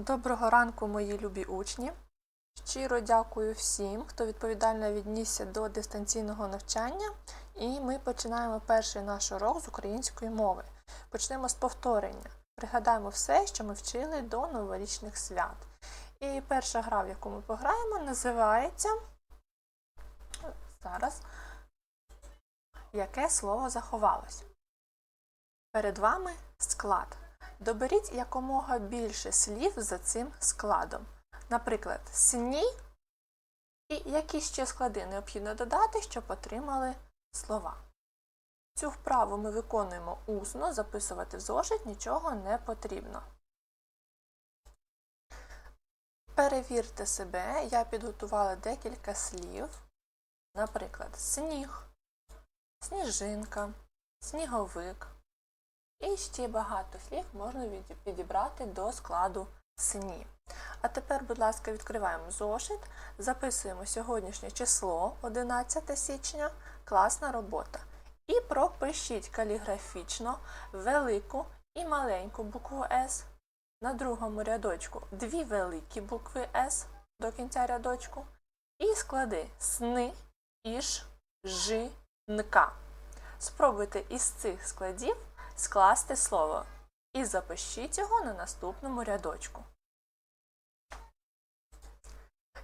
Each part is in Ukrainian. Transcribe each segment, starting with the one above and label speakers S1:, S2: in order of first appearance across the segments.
S1: Доброго ранку, мої любі учні. Щиро дякую всім, хто відповідально віднісся до дистанційного навчання. І ми починаємо перший наш урок з української мови. Почнемо з повторення. Пригадаємо все, що ми вчили до новорічних свят. І перша гра, в яку ми пограємо, називається зараз Яке слово заховалось? Перед вами склад. Доберіть якомога більше слів за цим складом. Наприклад, сні і які ще склади необхідно додати, щоб отримали слова. Цю вправу ми виконуємо усно, записувати в зошит нічого не потрібно. Перевірте себе, я підготувала декілька слів. Наприклад, сніг, сніжинка, сніговик. І ще багато слів можна підібрати до складу сні. А тепер, будь ласка, відкриваємо зошит, записуємо сьогоднішнє число 11 січня, класна робота. І пропишіть каліграфічно велику і маленьку букву С. На другому рядочку дві великі букви С до кінця рядочку. І склади сни, іж, жи, нка. Спробуйте із цих складів скласти слово і запишіть його на наступному рядочку.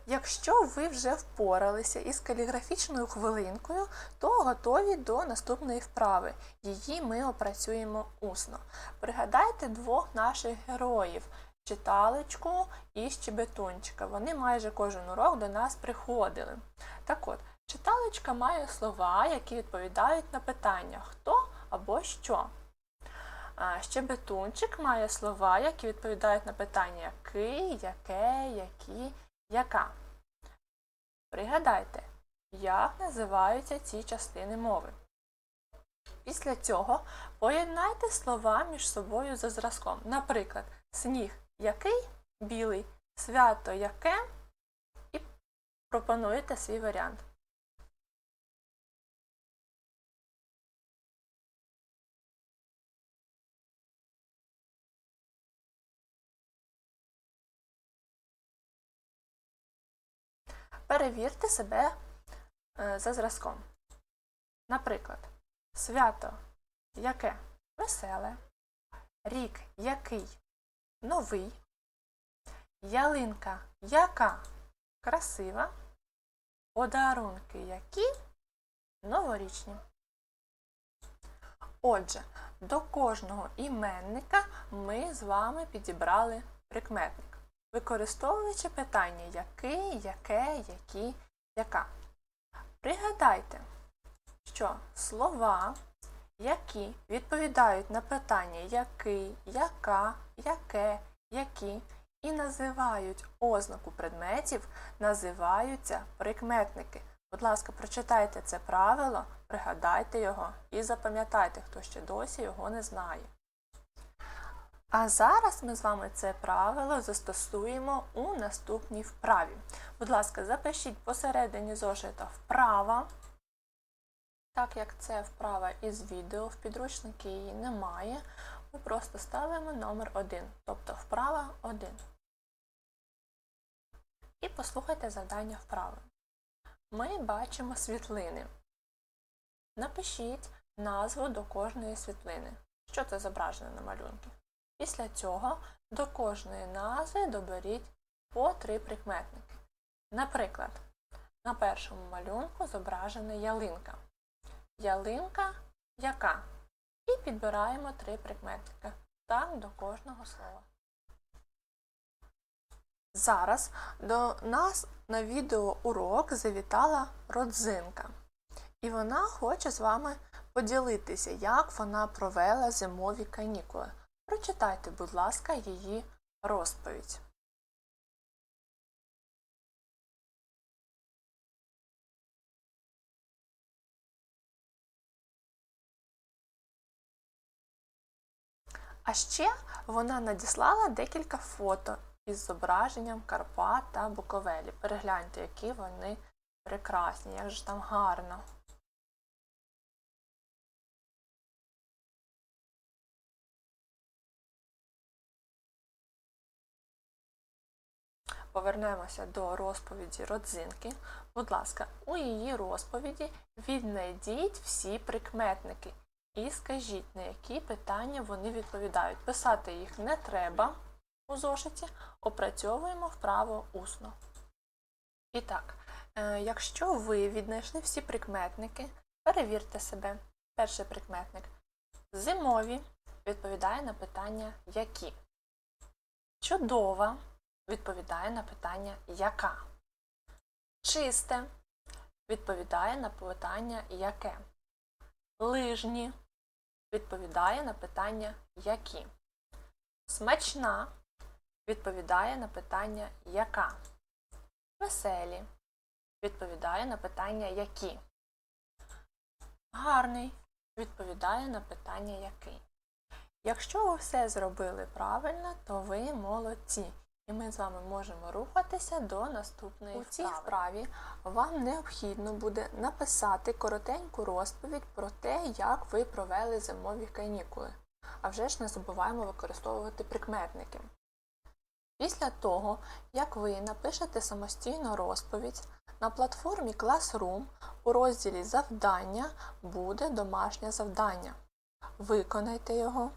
S1: Якщо ви вже впоралися із каліграфічною хвилинкою, то готові до наступної вправи. Її ми опрацюємо усно. Пригадайте двох наших героїв читалечку і щебетунчика. Вони майже кожен урок до нас приходили. Так от, читалечка має слова, які відповідають на питання хто або що. А щебетунчик має слова, які відповідають на питання який, яке, які, яка. Пригадайте, як називаються ці частини мови. Після цього поєднайте слова між собою за зразком. Наприклад, сніг який білий, свято яке і пропонуєте свій варіант. Перевірте себе е, за зразком. Наприклад, свято яке? Веселе, рік який? Новий, ялинка яка? Красива, подарунки які? Новорічні. Отже, до кожного іменника ми з вами підібрали прикметник використовуючи питання який, яке, які, яка. Пригадайте, що слова, які відповідають на питання який, яка, яке, які і називають ознаку предметів, називаються прикметники. Будь ласка, прочитайте це правило, пригадайте його і запам'ятайте, хто ще досі його не знає. А зараз ми з вами це правило застосуємо у наступній вправі. Будь ласка, запишіть посередині зошита вправа. Так як це вправа із відео, в підручники її немає, ми просто ставимо номер 1, тобто вправа 1. І послухайте завдання вправи. Ми бачимо світлини. Напишіть назву до кожної світлини. Що це зображено на малюнку? Після цього до кожної назви доберіть по три прикметники. Наприклад, на першому малюнку зображена ялинка. Ялинка яка? І підбираємо три прикметника. Так до кожного слова. Зараз до нас на відеоурок завітала родзинка. І вона хоче з вами поділитися, як вона провела зимові канікули. Прочитайте, будь ласка, її розповідь. А ще вона надіслала декілька фото із зображенням Карпат та Буковелі. Перегляньте, які вони прекрасні, як же там гарно. Повернемося до розповіді родзинки. Будь ласка, у її розповіді віднайдіть всі прикметники і скажіть, на які питання вони відповідають. Писати їх не треба у зошиті, опрацьовуємо вправо усно. І так, е, якщо ви віднайшли всі прикметники, перевірте себе. Перший прикметник зимові відповідає на питання які. Чудова відповідає на питання яка. Чисте відповідає на питання яке. Лижні відповідає на питання які. Смачна відповідає на питання яка. Веселі відповідає на питання які. Гарний відповідає на питання який. Якщо ви все зробили правильно, то ви молодці. І ми з вами можемо рухатися до наступної У цій вправі вам необхідно буде написати коротеньку розповідь про те, як ви провели зимові канікули. А вже ж не забуваємо використовувати прикметники. Після того, як ви напишете самостійно розповідь, на платформі Classroom у розділі Завдання буде домашнє завдання. Виконайте його,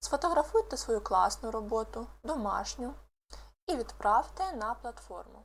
S1: сфотографуйте свою класну роботу, домашню і відправте на платформу.